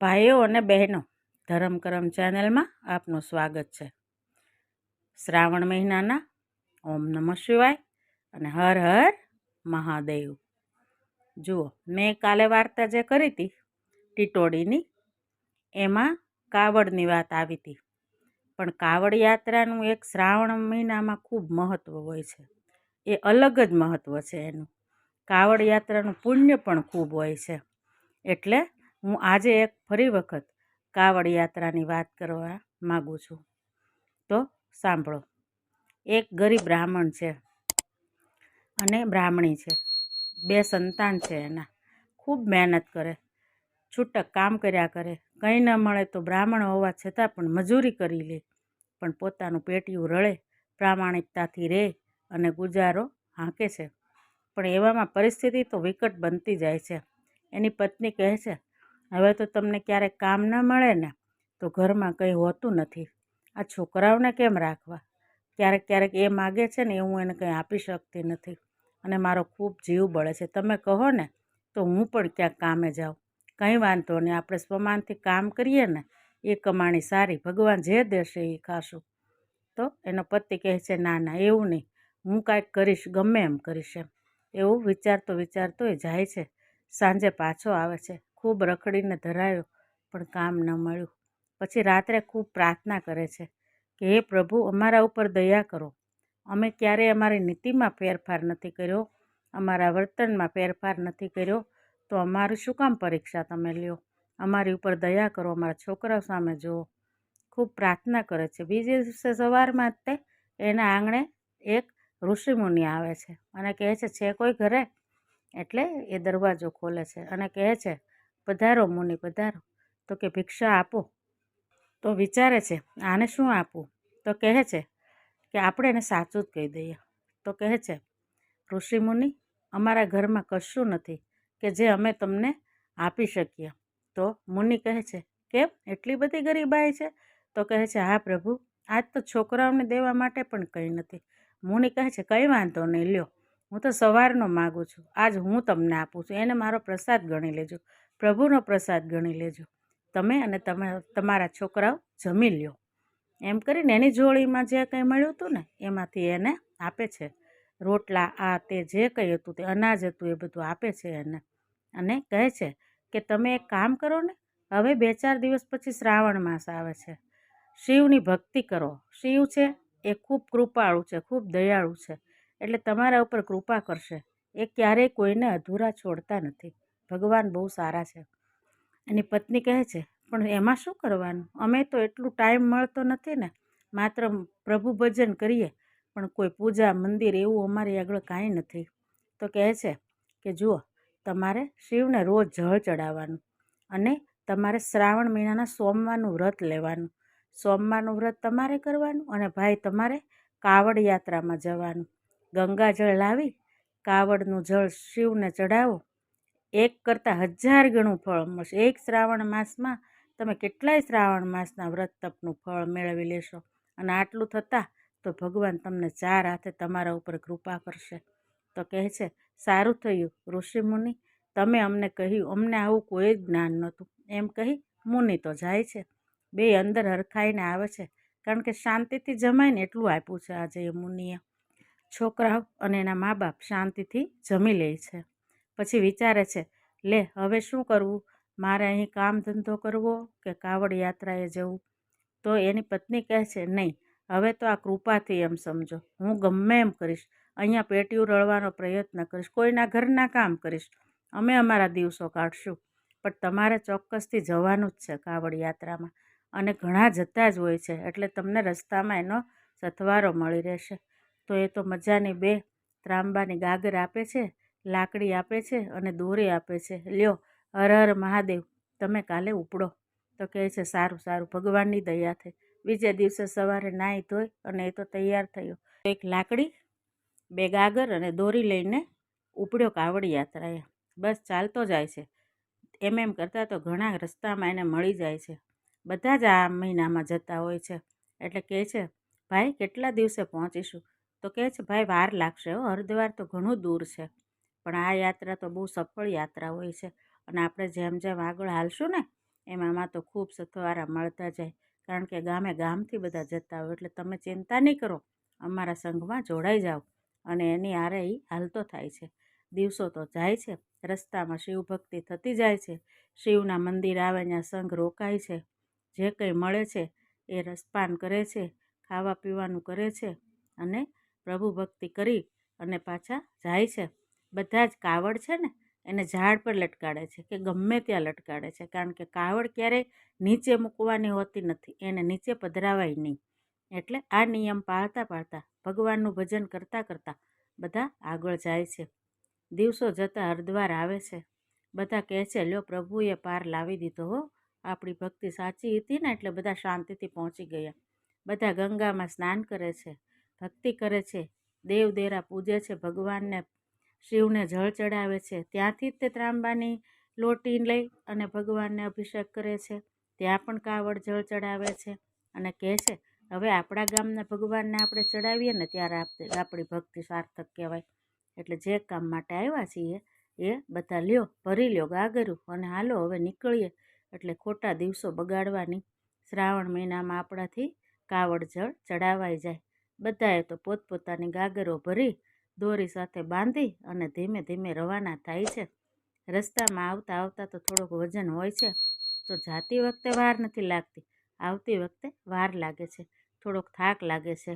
ભાઈઓ અને બહેનો, ધરમ કરમ ચેનલમાં આપનું સ્વાગત છે. શ્રાવણ મહિનાના, ઓમ નમઃ શિવાય અને હર હર મહાદેવ. જુઓ, મેં કાલે વાર્તા જે કરી હતી ટીટોડીની એમાં કાવડની વાત આવી હતી. પણ કાવડ યાત્રાનું એક શ્રાવણ મહિનામાં ખૂબ મહત્ત્વ હોય છે. એ અલગ જ મહત્ત્વ છે એનું. કાવડ યાત્રાનું પુણ્ય પણ ખૂબ હોય છે. એટલે હું આજે એક ફરી વખત કાવડ યાત્રાની વાત કરવા માગું છું. તો સાંભળો. એક ગરીબ બ્રાહ્મણ છે અને બ્રાહ્મણી છે. બે સંતાન છે એના. ખૂબ મહેનત કરે. છૂટક કામ કર્યા કરે. કંઈ ન મળે તો બ્રાહ્મણ હોવા છતાં પણ મજૂરી કરી લે. પણ પોતાનું પેટીયું રળે, પ્રામાણિકતાથી રહે અને ગુજારો હાંકે છે. પણ એવામાં પરિસ્થિતિ તો વિકટ બનતી જાય છે. એની પત્ની કહે છે હવે તો તમને ક્યારેક કામ ન મળે ને, તો ઘરમાં કંઈ હોતું નથી. આ છોકરાઓને કેમ રાખવા? ક્યારેક ક્યારેક એ માગે છે ને એ હું એને કંઈ આપી શકતી નથી. અને મારો ખૂબ જીવ બળે છે. તમે કહો ને, તો હું પણ ક્યાંક કામે જાઉં. કંઈ વાંધો નહીં, આપણે સ્વમાનથી કામ કરીએ ને, એ કમાણી સારી. ભગવાન જે દેશે એ ખાશું. તો એનો પતિ કહે છે, ના ના, એવું નહીં. હું કાંઈક કરીશ, ગમે એમ કરીશ એમ. એવું વિચારતો વિચારતો એ જાય છે. સાંજે પાછો આવે છે. ખૂબ રખડીને ધરાયો, પણ કામ ન મળ્યું. પછી રાત્રે ખૂબ પ્રાર્થના કરે છે કે, હે પ્રભુ, અમારા ઉપર દયા કરો. અમે ક્યારેય અમારી નીતિમાં ફેરફાર નથી કર્યો, અમારા વર્તનમાં ફેરફાર નથી કર્યો, તો અમારું શું કામ પરીક્ષા તમે લ્યો? અમારી ઉપર દયા કરો, અમારા છોકરાઓ સામે જુઓ. ખૂબ પ્રાર્થના કરે છે. બીજે દિવસે સવારમાં તે એના આંગણે એક ઋષિમુનિ આવે છે અને કહે છે છે કોઈ ઘરે? એટલે એ દરવાજો ખોલે છે અને કહે છે પધારો, મુનિ, પધારો. તો કે ભિક્ષા આપો. તો વિચારે છે, આને શું આપવું તો કહે છે કે, આપણે એને સાચું જ કહી દઈએ. તો કહે છે, ઋષિ મુનિ, અમારા ઘરમાં કશું નથી કે જે અમે તમને આપી શકીએ. તો મુનિ કહે છે, કેમ? એટલી બધી ગરીબાઈ છે? તો કહે છે, હા પ્રભુ, આજ તો છોકરાઓને દેવા માટે પણ કંઈ નથી. મુનિ કહે છે, કંઈ વાંધો નહીં, લ્યો. હું તો સવારનો માગું છું. આજ હું તમને આપું છું. એને મારો પ્રસાદ ગણી લેજો. પ્રભુનો પ્રસાદ ગણી લેજો. તમે અને તમે, તમારા છોકરાઓ જમી લ્યો. એમ કરીને એની જોડીમાં જે કંઈ મળ્યું હતું ને, એમાંથી એને આપે છે. રોટલા, આ તે જે કંઈ હતું તે, અનાજ હતું એ બધું આપે છે એને. અને કહે છે કે તમે એક કામ કરો ને, હવે બે ચાર દિવસ પછી શ્રાવણ માસ આવે છે. શિવની ભક્તિ કરો. શિવ છે એ ખૂબ કૃપાળુ છે, ખૂબ દયાળુ છે. એટલે તમારા ઉપર કૃપા કરશે. એ ક્યારેય કોઈને અધૂરા છોડતા નથી. ભગવાન બહુ સારા છે. એની પત્ની કહે છે, પણ એમાં શું કરવાનું? અમે તો એટલું ટાઈમ મળતો નથી ને. માત્ર પ્રભુ ભજન કરીએ, પણ કોઈ પૂજા, મંદિર એવું અમારી આગળ કાંઈ નથી. તો કહે છે કે, જુઓ, તમારે શિવને રોજ જળ ચડાવવાનું અને તમારે શ્રાવણ મહિનાના સોમવારનું વ્રત લેવાનું. સોમવારનું વ્રત તમારે કરવાનું અને ભાઈ તમારે કાવડ યાત્રામાં જવાનું. ગંગાજળ લાવી, કાવડનું જળ શિવને ચડાવો એક કરતાં હજાર ગણું ફળ મળશે. એક શ્રાવણ માસમાં તમે કેટલાય શ્રાવણ માસના વ્રત તપનું ફળ મેળવી લેશો. અને આટલું થતાં તો ભગવાન તમને ચાર હાથે તમારા ઉપર કૃપા કરશે. તો કહે છે, સારું થયું ઋષિમુનિ તમે અમને કહ્યું, અમને આવું કોઈ જ જ્ઞાન નહોતું. એમ કહી મુનિ તો જાય છે. બે અંદર હરખાઈને આવે છે. કારણ કે શાંતિથી જમાય ને એટલું આપ્યું છે આજે એ મુનિએ. છોકરાઓ અને એના મા બાપ શાંતિથી જમી લે છે. પછી વિચારે છે, લે, હવે શું કરવું? મારે અહીં કામ ધંધો કરવો કે કાવડ યાત્રાએ જવું? તો એની પત્ની કહે છે, નહીં, હવે તો આ કૃપાથી એમ સમજો. હું ગમે એમ કરીશ. અહીંયા પેટીયું રળવાનો પ્રયત્ન કરીશ. કોઈના ઘરના કામ કરીશ. અમે અમારા દિવસો કાઢશું. પણ તમારે ચોક્કસથી જવાનું જ છે કાવડ યાત્રામાં. અને ઘણા જતા જ હોય છે, એટલે તમને રસ્તામાં એનો સથવારો મળી રહેશે. તો એ તો મજાની બે ત્રાંબાની ગાગર આપે છે, લાકડી આપે છે અને દોરી આપે છે. લ્યો, હર હર મહાદેવ, તમે કાલે ઉપડો. તો કહે છે, સારું સારું, ભગવાનની દયા થઈ. બીજે દિવસે સવારે નાહી ધોઈ અને એ તો તૈયાર થયો. એક લાકડી, બે ગાગર અને દોરી લઈને ઉપડ્યો કાવડ યાત્રાએ. બસ ચાલતો જાય છે. એમ એમ કરતાં તો ઘણા રસ્તામાં એને મળી જાય છે. બધા જ આ મહિનામાં જતા હોય છે. એટલે કહે છે, ભાઈ, કેટલા દિવસે પહોંચીશું? તો કહે છે, ભાઈ, વાર લાગશે હો, હરિદ્વાર તો ઘણું દૂર છે. પણ આ યાત્રા તો બહુ સફળ યાત્રા હોય છે અને આપણે જેમ જેમ આગળ હાલશું ને, એમાં તો ખૂબ સથવારા મળતા જાય. કારણ કે ગામે ગામથી બધા જતા હોય, એટલે તમે ચિંતા નહીં કરો, અમારા સંઘમાં જોડાઈ જાઓ અને એની આરે હાલતો થાય છે. દિવસો તો જાય છે, રસ્તામાં શિવભક્તિ થતી જાય છે, શિવના મંદિર આવે ત્યાં સંઘ રોકાય છે, જે કંઈ મળે છે એ રસપાન કરે છે ખાવા પીવાનું કરે છે અને પ્રભુ ભક્તિ કરી અને પાછા જાય છે. બધા જ કાવડ છે ને, એને ઝાડ પર લટકાડે છે કે ગમે ત્યાં લટકાડે છે. કારણ કે કાવડ ક્યારેય નીચે મૂકવાની હોતી નથી. એને નીચે પધરાવાય નહીં. એટલે આ નિયમ પાળતા પાળતા, ભગવાનનું ભજન કરતાં કરતાં બધા આગળ જાય છે. દિવસો જતાં હરદ્વાર આવે છે. બધા કહે છે, લ્યો પ્રભુએ પાર લાવી દીધો હો. આપણી ભક્તિ સાચી હતી ને, એટલે બધા શાંતિથી પહોંચી ગયા. બધા ગંગામાં સ્નાન કરે છે. ભક્તિ કરે છે. દેવ દેરા પૂજે છે, ભગવાનને શિવને જળ ચડાવે છે. ત્યાંથી જ તે ત્રાંબાની લોટી લઈ અને ભગવાનને અભિષેક કરે છે. ત્યાં પણ કાવડ જળ ચડાવે છે અને કહે છે, હવે આપણા ગામના ભગવાનને આપણે ચડાવીએ ને ત્યારે આપણી ભક્તિ સાર્થક કહેવાય. એટલે જે કામ માટે આવ્યા છીએ એ બધા લ્યો, ભરી લ્યો, ગાગરું અને હાલો હવે નીકળીએ. એટલે ખોટા દિવસો બગાડવાની શ્રાવણ મહિનામાં આપણાથી કાવડ જળ ચડાવાઈ જાય. બધાએ તો પોતપોતાની ગાગરો ભરી, દોરી સાથે બાંધી અને ધીમે ધીમે રવાના થાય છે. રસ્તામાં આવતા આવતા તો થોડોક વજન હોય છે, તો જાતી વખતે વાર નથી લાગતી, આવતી વખતે વાર લાગે છે, થોડોક થાક લાગે છે.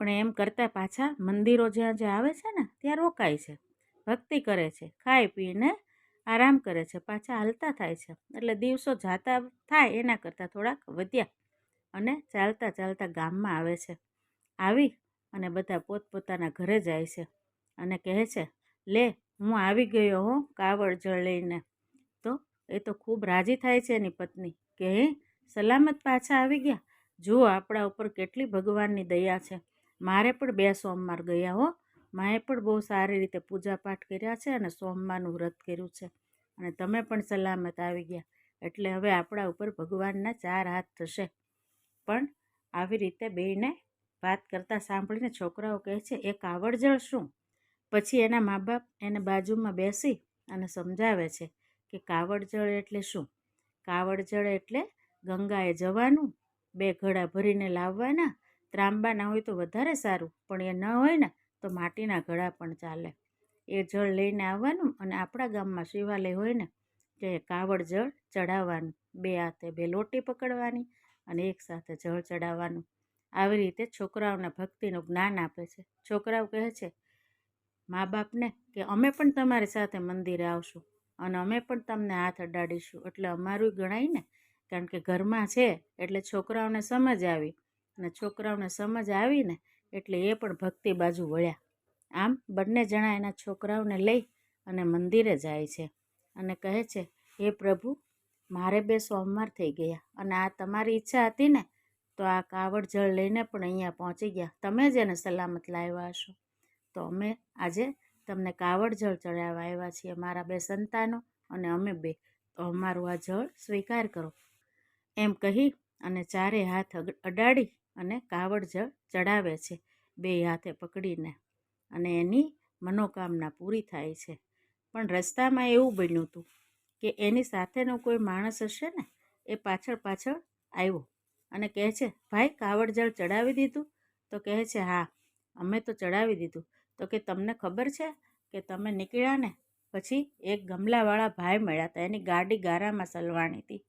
પણ એમ કરતાં પાછા મંદિરો જ્યાં જ્યાં આવે છે ને, ત્યાં રોકાય છે, ભક્તિ કરે છે, ખાઈ પીને આરામ કરે છે, પાછા હાલતા થાય છે, એટલે દિવસો જાતા થાય એના કરતાં થોડાક વધ્યા અને ચાલતા ચાલતા ગામમાં આવે છે. આવી અને બધા પોતપોતાના ઘરે જાય છે અને કહે છે, લે, હું આવી ગયો હો કાવડ જળ લઈને. તો એ તો ખૂબ રાજી થાય છે એની પત્ની કે, હે, સલામત પાછા આવી ગયા? જુઓ આપણા ઉપર કેટલી ભગવાનની દયા છે. મારે પણ બે સોમવાર ગયા હો. માએ પણ બહુ સારી રીતે પૂજાપાઠ કર્યા છે અને સોમવારનું વ્રત કર્યું છે અને તમે પણ સલામત આવી ગયા. એટલે હવે આપણા ઉપર ભગવાનના ચાર હાથ થશે. પણ આવી રીતે બેયને વાત કરતાં સાંભળીને છોકરાઓ કહે છે, એ કાવડજળ શું? પછી એના મા બાપ એને બાજુમાં બેસી અને સમજાવે છે કે કાવડજળ એટલે શું? કાવડજળ એટલે ગંગાએ જવાનું, બે ઘડા ભરીને લાવવાના, ત્રાંબાના હોય તો વધારે સારું, પણ એ ન હોય ને તો માટીના ઘડા પણ ચાલે. એ જળ લઈને આવવાનું અને આપણા ગામમાં શિવાલય હોય ને કે કાવડ જળ ચડાવવાનું બે હાથે બે લોટી પકડવાની અને એક સાથે જળ ચડાવવાનું આવી રીતે છોકરાઓને ભક્તિનું જ્ઞાન આપે છે. છોકરાઓ કહે છે મા બાપને કે અમે પણ તમારી સાથે મંદિરે આવશું અને અમે પણ તમને હાથ અડાડીશું. એટલે અમારું ગણાય ને, કારણ કે ઘરમાં છે એટલે છોકરાઓને સમજ આવી અને છોકરાઓને સમજ આવીને એટલે એ પણ ભક્તિ બાજુ વળ્યા. આમ બંને જણા એના છોકરાઓને લઈ અને મંદિરે જાય છે અને કહે છે, હે પ્રભુ, મારે બે સોમવાર થઈ ગયા અને આ તમારી ઈચ્છા હતી ને તો આ કાવડ જળ લઈને પણ અહીંયા પહોંચી ગયા. તમે જ એને સલામત લાવ્યા હશો. તો અમે આજે તમને કાવડ જળ ચડાવવા આવ્યા છીએ, મારા બે સંતાનો અને અમે બે. તો અમારું આ જળ સ્વીકાર કરો. એમ કહી અને ચારે હાથ અડાડી અને કાવડ જળ ચડાવે છે, બે હાથે પકડીને. અને એની મનોકામના પૂરી થાય છે. પણ રસ્તામાં એવું બન્યું હતું કે એની સાથેનો કોઈ માણસ હશે ને, એ પાછળ પાછળ આવ્યો. અને કહે છે, ભાઈ, કાવડ જળ ચડાવી દીધું? તો કહે છે, હા, અમે તો ચડાવી દીધું. તો કે, તમને ખબર છે કે તમે નીકળ્યા ને પછી એક ગમલાવાળા ભાઈ મળ્યા હતા, એની ગાડી ગારામાં સલવાણી હતી.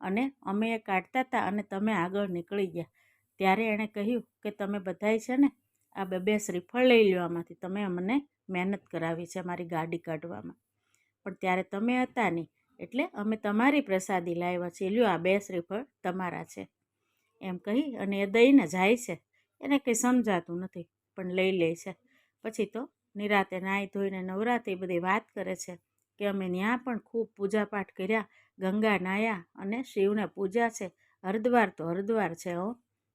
અને અમે એ કાઢતા હતા અને તમે આગળ નીકળી ગયા. ત્યારે એણે કહ્યું કે, તમે બધાય છે ને આ બે બે શ્રીફળ લઈ લેવામાંથી તમે અમને મહેનત કરાવી છે મારી ગાડી કાઢવામાં. પણ ત્યારે તમે હતા નહીં, એટલે અમે તમારી પ્રસાદી લાવ્યા છે લ્યો આ બે શ્રીફળ તમારા છે. એમ કહી અને એ દઈને જાય છે. એને કંઈ સમજાતું નથી, પણ લઈ લે છે. પછી તો નિરાતે નાહી ધોઈને નવરાત્રી બધી વાત કરે છે કે અમે ત્યાં પણ ખૂબ પૂજાપાઠ કર્યા, ગંગા નાયા અને શિવને પૂજા છે. હરદ્વાર તો હરદ્વાર છે હો.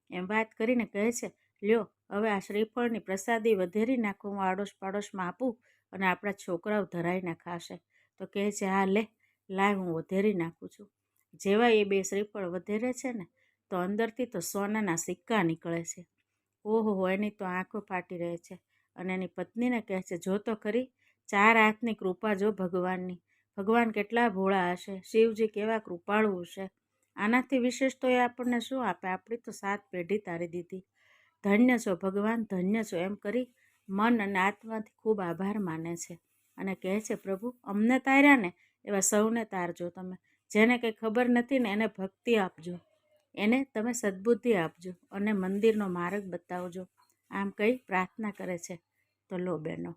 એમ વાત કરીને કહે છે, લ્યો, હવે આ શ્રીફળની પ્રસાદી વધેરી નાખું, હું આડોશ પાડોશમાં આપું અને આપણા છોકરાઓ ધરાઈને ખાશે. તો કહે છે, હા, લે, લાય, હું વધેરી નાખું છું. જેવા એ બે શ્રીફળ વધેરે છે ને તો અંદરથી તો સોનાના સિક્કા નીકળે છે. ઓહો એની તો આંખો ફાટી રહે છે. અને એની પત્નીને કહે છે, જો તો ખરી, ચાર હાથની કૃપા જો ભગવાનની. ભગવાન કેટલા ભોળા હશે, શિવજી કેવા કૃપાળુ હશે. આનાથી વિશેષ તો એ આપણને શું આપે? આપણી તો સાત પેઢી તારી દીધી. ધન્ય છો ભગવાન, ધન્ય છો. એમ કરી મન અને આત્માથી ખૂબ આભાર માને છે અને કહે છે, પ્રભુ, અમને તાર્યા ને, એવા સૌને તારજો તમે. જેને કંઈ ખબર નથી ને, એને ભક્તિ આપજો. એને તમે સદબુદ્ધિ આપજો અને મંદિરનો માર્ગ બતાવજો. આમ કહી પ્રાર્થના કરે છે તો લો બહેનો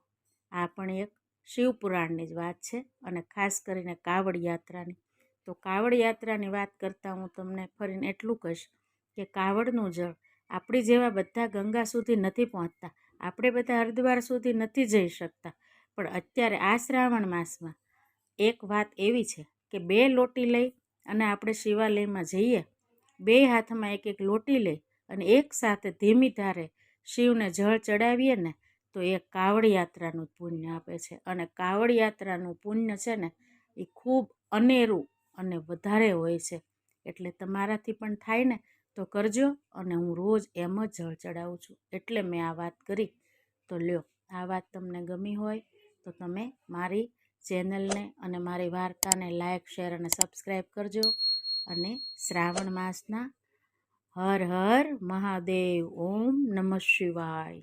આ પણ એક શિવપુરાણની જ વાત છે અને ખાસ કરીને કાવડ યાત્રાની. તો કાવડ યાત્રાની વાત કરતાં હું તમને ફરીને એટલું કહીશ કે કાવડનું જળ આપણી જેવા બધા ગંગા સુધી નથી પહોંચતા, આપણે બધા હરિદ્વાર સુધી નથી જઈ શકતા. પણ અત્યારે આ શ્રાવણ માસમાં એક વાત એવી છે કે બે લોટી લઈ અને આપણે શિવાલયમાં જઈએ બે હાથમાં એક એક લોટી લઈ અને એક સાથે ધીમી ધારે શિવને જળ ચડાવીએ ને, તો એ કાવડ યાત્રાનું પુણ્ય આપે છે. અને કાવડ યાત્રાનું પુણ્ય છે ને, એ ખૂબ અનેરું અને વધારે હોય છે. એટલે તમારાથી પણ થાય ને, તો કરજો અને હું રોજ એમ જ જળ ચડાવું છું. એટલે મેં આ વાત કરી. તો લ્યો, આ વાત તમને ગમી હોય, તો તમે મારી ચેનલને અને મારી વાર્તાને લાઇક શેર અને સબસ્ક્રાઈબ કરજો. અને શ્રાવણ માસના હર હર મહાદેવ. ઓમ નમઃ શિવાય.